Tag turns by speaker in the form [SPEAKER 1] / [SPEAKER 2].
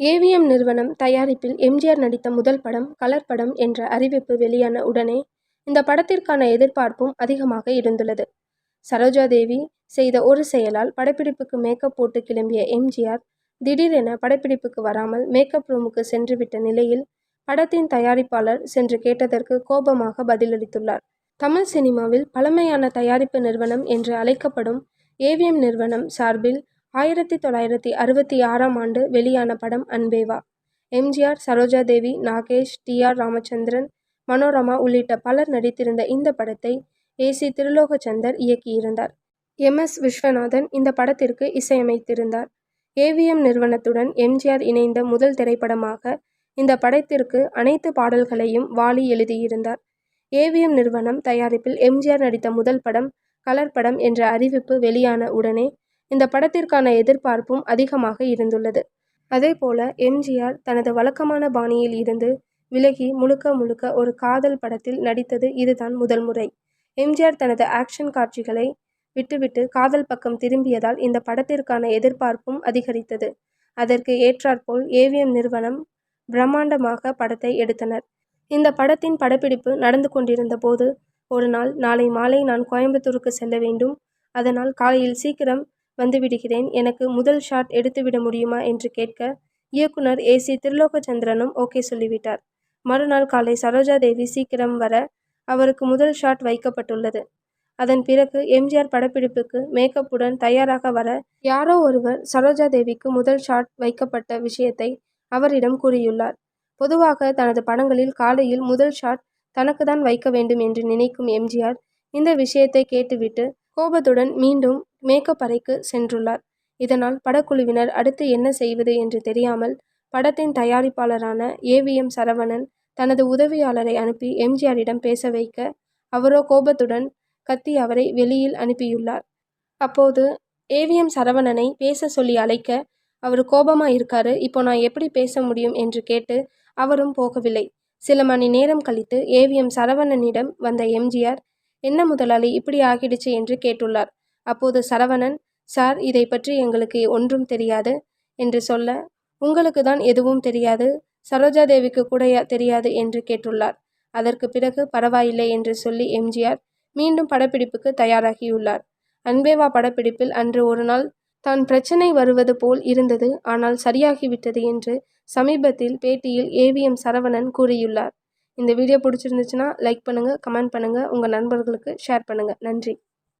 [SPEAKER 1] AVM நிறுவனம் தயாரிப்பில் எம்ஜிஆர் நடித்த முதல் படம் கலர் படம் என்ற அறிவிப்பு வெளியான உடனே இந்த படத்திற்கான எதிர்பார்ப்பும் அதிகமாக இருந்துள்ளது. சரோஜா தேவி செய்த ஒரு செயலால் படப்பிடிப்புக்கு மேக்கப் போட்டு கிளம்பிய எம்ஜிஆர் திடீரென படப்பிடிப்புக்கு வராமல் மேக்கப் ரூமுக்கு சென்றுவிட்ட நிலையில் படத்தின் தயாரிப்பாளர் சென்று கேட்டதற்கு கோபமாக பதிலளித்துள்ளார். தமிழ் சினிமாவில் பழமையான தயாரிப்பு நிறுவனம் என்று அழைக்கப்படும் ஏவிஎம் நிறுவனம் சார்பில் ஆயிரத்தி தொள்ளாயிரத்தி அறுபத்தி ஆறாம் ஆண்டு வெளியான படம் அன்பேவா எம்ஜிஆர் எம்ஜிஆர், சரோஜாதேவி, நாகேஷ், டி. ஆர். ராமச்சந்திரன், மனோரமா உள்ளிட்ட பலர் நடித்திருந்த இந்த படத்தை ஏ. சி. திருலோகச்சந்தர் இயக்கியிருந்தார். எம். எஸ். விஸ்வநாதன் இந்த படத்திற்கு இசையமைத்திருந்தார். ஏவிஎம் நிறுவனத்துடன் எம்ஜிஆர் இணைந்த முதல் திரைப்படமாக இந்த படத்திற்கு அனைத்து பாடல்களையும் வாலி எழுதியிருந்தார். ஏவிஎம் நிறுவனம் தயாரிப்பில் எம்ஜிஆர் நடித்த முதல் படம் கலர் படம் என்ற அறிவிப்பு வெளியான உடனே இந்த படத்திற்கான எதிர்பார்ப்பும் அதிகமாக இருந்துள்ளது. அதேபோல எம்ஜிஆர் தனது வழக்கமான பாணியில் இருந்து விலகி முழுக்க முழுக்க ஒரு காதல் படத்தில் நடித்தது இதுதான் முதல் முறை. எம்ஜிஆர் தனது ஆக்ஷன் காட்சிகளை விட்டுவிட்டு காதல் பக்கம் திரும்பியதால் இந்த படத்திற்கான எதிர்பார்ப்பும் அதிகரித்தது. அதற்கு ஏற்றாற்போல் ஏவிஎம் நிறுவனம் பிரம்மாண்டமாக படத்தை எடுத்தனர். இந்த படத்தின் படப்பிடிப்பு நடந்து கொண்டிருந்த போது ஒரு நாள் நாளை மாலை நான் கோயம்புத்தூருக்கு செல்ல வேண்டும். அதனால் காலையில் சீக்கிரம் வந்துவிடுகிறேன். எனக்கு முதல் ஷாட் எடுத்துவிட முடியுமா என்று கேட்க இயக்குனர் ஏ. சி. திருலோகச்சந்திரனும் ஓகே சொல்லிவிட்டார். மறுநாள் காலை சரோஜா தேவி சீக்கிரம் வர அவருக்கு முதல் ஷாட் வைக்கப்பட்டுள்ளது. அதன் பிறகு எம்ஜிஆர் படப்பிடிப்புக்கு மேக்கப்புடன் தயாராக வர யாரோ ஒருவர் சரோஜா தேவிக்கு முதல் ஷாட் வைக்கப்பட்ட விஷயத்தை அவரிடம் கூறியுள்ளார். பொதுவாக தனது படங்களில் காலையில் முதல் ஷாட் தனக்கு தான் வைக்க வேண்டும் என்று நினைக்கும் எம்ஜிஆர் இந்த விஷயத்தை கேட்டுவிட்டு கோபத்துடன் மீண்டும் மேக்கப் அறைக்கு சென்றுள்ளார். இதனால் படக்குழுவினர் அடுத்து என்ன செய்வது என்று தெரியாமல் படத்தின் தயாரிப்பாளரான ஏவிஎம் சரவணன் தனது உதவியாளரை அனுப்பி எம்ஜிஆரிடம் பேச வைக்க அவரோ கோபத்துடன் கத்தி அவரை வெளியில் அனுப்பியுள்ளார். அப்போது ஏவிஎம் சரவணனை பேச சொல்லி அழைக்க அவர் கோபமா இருக்காரு இப்போ நான் எப்படி பேச முடியும்? என்று கேட்டு அவரும் போகவில்லை. சில மணி நேரம் கழித்து ஏவிஎம் சரவணனிடம் வந்த எம்ஜிஆர் என்ன முதலாளி இப்படி ஆகிடுச்சு என்று கேட்டுள்ளார். அப்போது சரவணன் சார் இதை பற்றி எங்களுக்கு ஒன்றும் தெரியாது என்று சொல்ல உங்களுக்கு தான் எதுவும் தெரியாது சரோஜா தேவிக்கு கூட தெரியாது என்று கேட்டுள்ளார். அதற்கு பிறகு பரவாயில்லை என்று சொல்லி எம்ஜிஆர் மீண்டும் படப்பிடிப்புக்கு தயாராகியுள்ளார். அன்பேவா படப்பிடிப்பில் அன்று ஒரு நாள் தான் பிரச்சனை வருவது போல் இருந்தது ஆனால் சரியாகிவிட்டது என்று சமீபத்தில் பேட்டியில் ஏவிஎம் சரவணன் கூறியுள்ளார். இந்த வீடியோ பிடிச்சிருந்துச்சுன்னா லைக் பண்ணுங்கள் கமெண்ட் பண்ணுங்கள் உங்கள் நண்பர்களுக்கு ஷேர் பண்ணுங்கள் நன்றி.